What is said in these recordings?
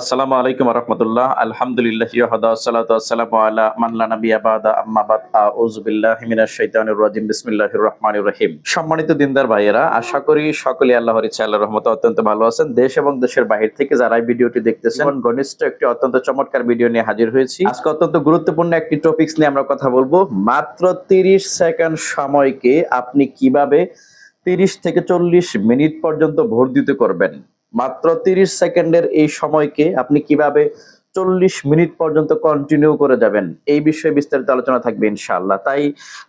আসসালামু আলাইকুম রহমতুল্লাহ আলহামদুলিল্লাহ ওয়াহদা সালাতু ওয়াসসালামু আলা মান লা নাবিয়্যা বাদা আম্মা বাদ। আউযু বিল্লাহি মিনাশ শাইতানির রাজিম বিসমিল্লাহির রহমানির রহিম। সম্মানিত দিনদার ভাইয়েরা আশা করি সকলে আল্লাহর ইচ্ছা আল্লাহর রহমতে অত্যন্ত ভালো আছেন। দেশ এবং দেশের বাহির থেকে যারা এই ভিডিওটি দেখতেছেন ঘনিষ্ঠ একটি অত্যন্ত চমৎকার ভিডিও নিয়ে হাজির হয়েছি। আজকে অত্যন্ত গুরুত্বপূর্ণ একটি টপিকস নিয়ে আমরা কথা বলব। মাত্র 30 সেকেন্ড সময়কে আপনি কীভাবে 30 থেকে চল্লিশ মিনিট পর্যন্ত ভোট দিতে করবেন? মাত্র 30 সেকেন্ডের এই সময়কে আপনি কীভাবে চল্লিশ মিনিট পর্যন্ত কন্টিনিউ করে যাবেন। এই বিষয়ে বিস্তারিত আলোচনা থাকবে ইনশাআল্লাহ। তাই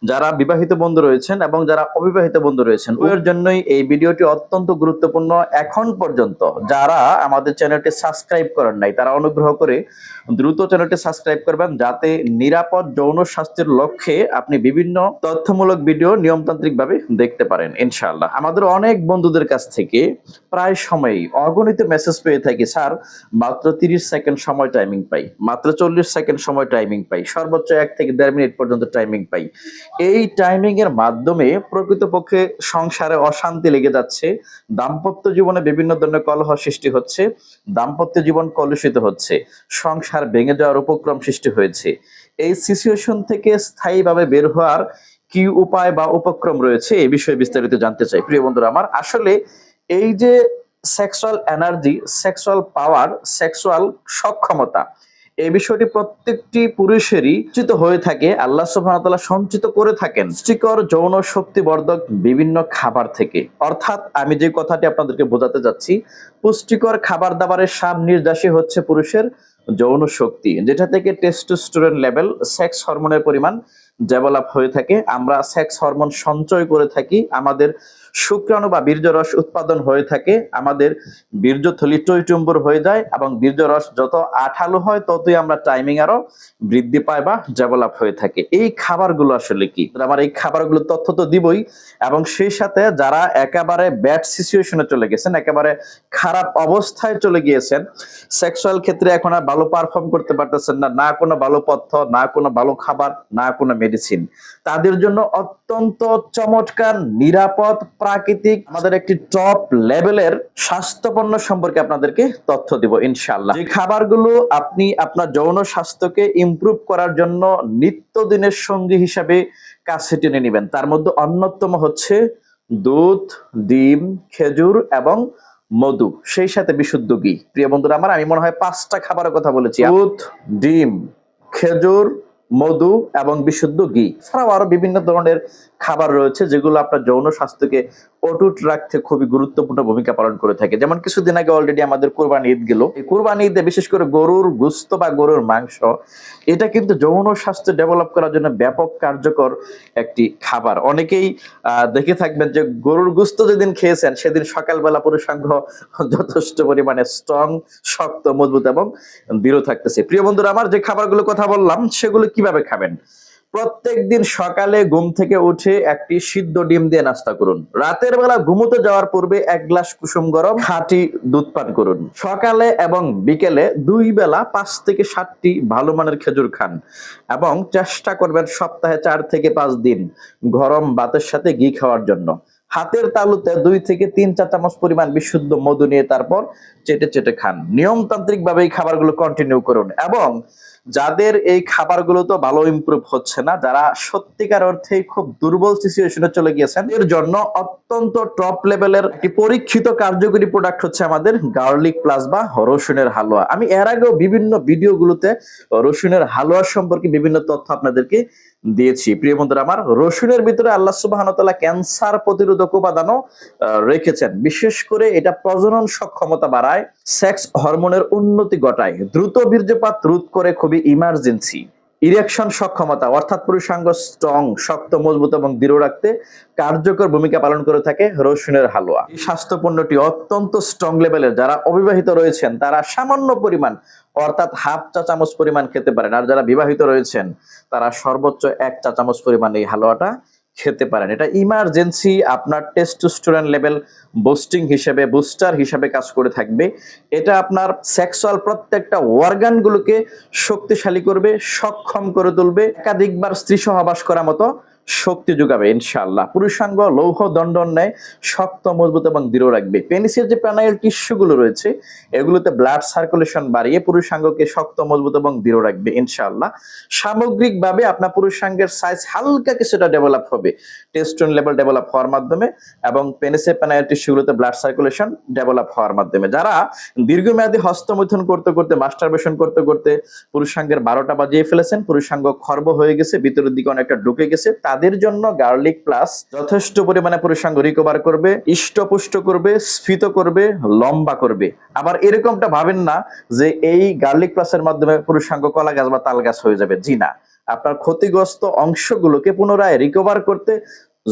যারা বিবাহিত বন্ধু রয়েছেন এবং যারা অবিবাহিত বন্ধু রয়েছেন ওর জন্যই এই ভিডিওটি অত্যন্ত গুরুত্বপূর্ণ এখন পর্যন্ত। যারা আমাদের চ্যানেলটি সাবস্ক্রাইব করেন নাই, তারা অনুগ্রহ করে দ্রুত চ্যানেলটি সাবস্ক্রাইব করবেন যাতে নিরাপদ যৌন স্বাস্থ্যের লক্ষ্যে আপনি বিভিন্ন তথ্যমূলক ভিডিও নিয়মতান্ত্রিক ভাবে দেখতে পারেন ইনশাআল্লাহ। আমাদের অনেক বন্ধুদের কাছ থেকে প্রায় সময়ই অগণিত মেসেজ পেয়ে থাকি। স্যার, মাত্র তিরিশ সেকেন্ড সময় টাইমিং পাই। মাত্র চল্লিশ সেকেন্ড সময় টাইমিং পাই। সর্বোচ্চ এক থেকে দেড় মিনিট পর্যন্ত টাইমিং পাই। এই টাইমিং এর মাধ্যমে প্রকৃতপক্ষে সংসারে অশান্তি লেগে যাচ্ছে। দাম্পত্য জীবনে বিভিন্ন ধরনের কলহ সৃষ্টি হচ্ছে। দাম্পত্য জীবন কলুষিত হচ্ছে। সংসার ভেঙে যাওয়ার উপক্রম সৃষ্টি হয়েছে। এই সিচুয়েশন থেকে স্থায়ীভাবে বের হওয়ার কি উপায় বা উপক্রম রয়েছে এই বিষয়ে বিস্তারিত জানতে চাই। প্রিয় বন্ধুরা, আমার আসলে এই যে sexual energy sexual power sexual সক্ষমতা। এই বিষয়টি প্রত্যেকটি পুরুষেরই সঞ্চিত হয়ে থাকে। আল্লাহ সুবহানাহু সঞ্চিত করে থাকেন। পুষ্টিকর যৌন শক্তিবর্ধক বিভিন্ন খাবার থেকে। অর্থাৎ আমি যে কথাটি আপনাদেরকে বোঝাতে যাচ্ছি, পুষ্টিকর খাবার দাবারের সাম নির্যাসী হচ্ছে পুরুষের যৌন শক্তি, যেটা থেকে টেস্টোস্টেরন লেভেল সেক্স হরমোনের পরিমাণ ডেভেলপ হয়ে থাকে, আমরা সেক্স হরমোন সঞ্চয় করে থাকি, আমাদের শুক্রাণু বা বীর্যরস উৎপাদন হয়ে থাকে, আমাদের বীর্যথলি টইটুম্বুর হয়ে যায় এবং বীর্যরস যত আঠালো হয় ততই আমরা টাইমিং আরও বৃদ্ধি পায় বা ডেভেলপ হয়ে থাকে। এই খাবারগুলো আসলে কি? আমার এই খাবারগুলো তথ্য তো দিবই এবং সেই সাথে যারা একেবারে ব্যাড সিচুয়েশনে চলে গেছেন, একেবারে খারাপ অবস্থায় চলে গিয়েছেন সেক্সুয়াল ক্ষেত্রে এখন আর ভালো পারফর্ম করতে পারতেছেন না না কোনো ভালো পথ্য, না কোনো ভালো খাবার, না কোনো মেডিসিন তাদের জন্য অত্যন্ত চমৎকার, নিরাপদ, প্রাকৃতিক, আমাদের একটি টপ লেভেলের স্বাস্থ্যপন্ন সম্পর্কে আপনাদেরকে তথ্য দিব ইনশাল্লাহ যে খাবারগুলো আপনি আপনার যৌন স্বাস্থ্যকে ইমপ্রুভ করার জন্য নিত্যদিনের সঙ্গী হিসাবে কাছে টেনে নেবেন। তার মধ্যে অন্যতম হচ্ছে দুধ, ডিম, খেজুর এবং মধু, সেই সাথে বিশুদ্ধ ঘি। প্রিয় বন্ধুরা আমার, আমি মনে হয় পাঁচটা খাবারের কথা বলেছি। দুধ, ডিম, খেজুর মধু এবং বিশুদ্ধ ঘি। ছাড়াও আরও বিভিন্ন ধরনের খাবার রয়েছে যেগুলো আপনার যৌন স্বাস্থ্যকে অটুট রাখতে খুবই গুরুত্বপূর্ণ ভূমিকা পালন করে থাকে। যেমন কিছুদিন আগে অলরেডি আমাদের কোরবানি ঈদ গেল। এই কোরবানি ঈদে বিশেষ করে গরুর গুস্ত বা গরুর মাংস, এটা কিন্তু যৌন স্বাস্থ্য ডেভেলপ করার জন্য ব্যাপক কার্যকর একটি খাবার। অনেকেই দেখে থাকবেন যে গরুর গুস্ত যেদিন খেয়েছেন, সেদিন সকালবেলা পুরুষাঙ্গ যথেষ্ট পরিমাণে স্ট্রং শক্ত, মজবুত এবং দৃঢ় থাকতেছে। প্রিয় বন্ধুরা, আমার যে খাবারগুলো কথা বললাম, সেগুলো কীভাবে খাবেন? প্রত্যেক দিন সকালে ঘুম থেকে উঠে একটি সিদ্ধ ডিম দিয়ে নাস্তা করুন। রাতের বেলা ঘুমোতে যাওয়ার পূর্বে এক গ্লাস কুসুম গরম, খাঁটি দুধ পান করুন। সকালে এবং বিকেলে দুই বেলা পাঁচ থেকে সাতটি ভালো মানের খেজুর খান এবং চেষ্টা করবেন সপ্তাহে চার থেকে পাঁচ দিন গরম বাতের সাথে ঘি খাওয়ার জন্য। হাতের তালুতে দুই থেকে তিন চা চামচ পরিমাণ বিশুদ্ধ মধু নিয়ে তারপর চেটে চেটে খান। নিয়মতান্ত্রিক ভাবে এই খাবারগুলো কন্টিনিউ করুন এবং যাদের এই খাবারগুলো তো ভালো ইমপ্রুভ হচ্ছে না, যারা সত্যিকার অর্থে খুব দুর্বল সিচুয়েশনে চলে গিয়েছেন, এর জন্য অত্যন্ত টপ লেভেলের একটি পরীক্ষিত কার্যকরী প্রোডাক্ট হচ্ছে আমাদের গার্লিক প্লাস বা রসুনের হালুয়া। আমি এর আগেও বিভিন্ন ভিডিওগুলোতে রসুনের হালুয়া সম্পর্কে বিভিন্ন তথ্য আপনাদেরকে দিয়েছি। প্রিয় বন্ধুরা, আমার রসুনের ভিতরে আল্লাহ সুবাহন ক্যান্সার প্রতিরোধক উপাদানও রেখেছেন। বিশেষ করে এটা প্রজনন সক্ষমতা বাড়ায়, সেক্স হরমোনের উন্নতি ঘটায়। দ্রুত বীর্যপাত রোধ করে খুবই ইমার্জেন্সি ইরেকশন সক্ষমতা অর্থাৎ পুরুষাঙ্গ স্ট্রং শক্ত, মজবুত এবং দৃঢ় রাখতে কার্যকর ভূমিকা পালন করে থাকে রসুনের হালুয়া। এই স্বাস্থ্য পণ্যটি অত্যন্ত স্ট্রং লেভেলের যারা অবিবাহিত রয়েছেন, তারা সামান্য পরিমাণ, অর্থাৎ হাফ চা চামচ পরিমাণ খেতে পারেন। আর যারা বিবাহিত রয়েছেন, তারা সর্বোচ্চ এক চা চামচ পরিমাণ এই হালুয়াটা খেতে পারেন। এটা ইমার্জেন্সি আপনার টেস্টোস্টেরন লেভেল বুস্টিং হিসেবে বুস্টার হিসেবে কাজ করে থাকবে। এটা আপনার সেক্সুয়াল প্রত্যেকটা অর্গানগুলোকে শক্তিশালী করবে, সক্ষম করে তুলবে। একাধিকবার স্ত্রী সহবাস করার মতো শক্তি যোগাবে, ইনশাআল্লাহ। পুরুষাঙ্গ লৌহ দণ্ডন নেয় শক্ত, মজবুত এবং দৃঢ় রাখবে। পেনিসের যে প্যানাইল টিস্যুগুলো রয়েছে, এগুলোতে ব্লাড সার্কুলেশন বাড়িয়ে পুরুষাঙ্গকে শক্ত, মজবুত এবং দৃঢ় রাখবে, ইনশাআল্লাহ। সামগ্রিকভাবে আপনার পুরুষাঙ্গের সাইজ হালকা কিছুটা ডেভেলপ হবে। টেস্টোন লেভেল ডেভেলপ হওয়ার মাধ্যমে এবং পেনিসের প্যানাইল টিস্যুগুলোতে ব্লাড সার্কুলেশন ডেভেলপ হওয়ার মাধ্যমে। যারা দীর্ঘমেয়াদী হস্তমৈথুন করতে করতে মাস্টারবেশন করতে করতে পুরুষাঙ্গের বারোটা বাজিয়ে ফেলেছেন পুরুষাঙ্গ খর্ব হয়ে গেছে, ভিতরের দিকে অনেকটা ঢুকে গেছে তাদের জন্য গার্লিক প্লাস যথেষ্ট পরিমাণে পুরুষাঙ্গ রিকভার করবে, ইষ্টপুষ্ট করবে, স্ফীত করবে, লম্বা করবে। আবার এরকমটা ভাবেন না যে এই গার্লিক প্লাসের মাধ্যমে পুরুষাঙ্গ কলা গাছ বা তাল গাছ হয়ে যাবে। জি না। আপনার ক্ষতিগ্রস্ত অংশগুলোকে পুনরায় রিকভার করতে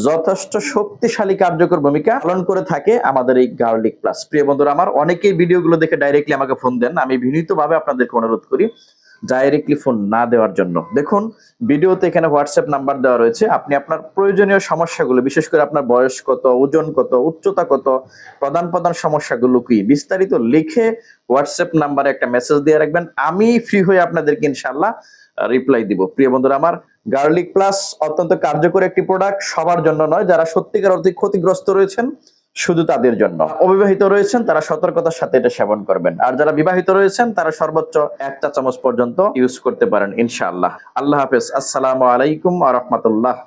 যথেষ্ট শক্তিশালী কার্যকর ভূমিকা পালন করে থাকে আমাদের এই গার্লিক প্লাস প্রিয় বন্ধুরা, আমার অনেকেই ভিডিওগুলো দেখে ডাইরেক্টলি আমাকে ফোন দেন। আমি বিনীতভাবে আপনাদেরকে অনুরোধ করি ডাইরেক্টলি ফোন না দেওয়ার জন্য। দেখুন ভিডিওতে এখানে হোয়াটসঅ্যাপ নাম্বার দেওয়া রয়েছে। আপনি আপনার প্রয়োজনীয় সমস্যাগুলো, বিশেষ করে আপনার বয়স কত, ওজন কত, উচ্চতা কত, প্রধান প্রধান সমস্যাগুলো কি, বিস্তারিত লিখে হোয়াটসঅ্যাপ নাম্বারে একটা মেসেজ দিয়ে রাখবেন। আমি ফ্রি হয়ে আপনাদেরকে ইনশাল্লাহ রিপ্লাই দিব। প্রিয় বন্ধুরা, আমার গার্লিক প্লাস অত্যন্ত কার্যকর একটি প্রোডাক্ট সবার জন্য নয়, যারা সত্যিকার অর্থে ক্ষতিগ্রস্ত রয়েছেন শুধু তাদের জন্য। অবিবাহিত রয়েছেন, তারা সতর্কতার সাথে এটা সেবন করবেন। আর যারা বিবাহিত রয়েছেন, তারা সর্বোচ্চ একটা চামচ পর্যন্ত ইউজ করতে পারেন, ইনশাআল্লাহ। আল্লাহ হাফেজ। আসসালামু আলাইকুম আ রহমতুল্লাহ।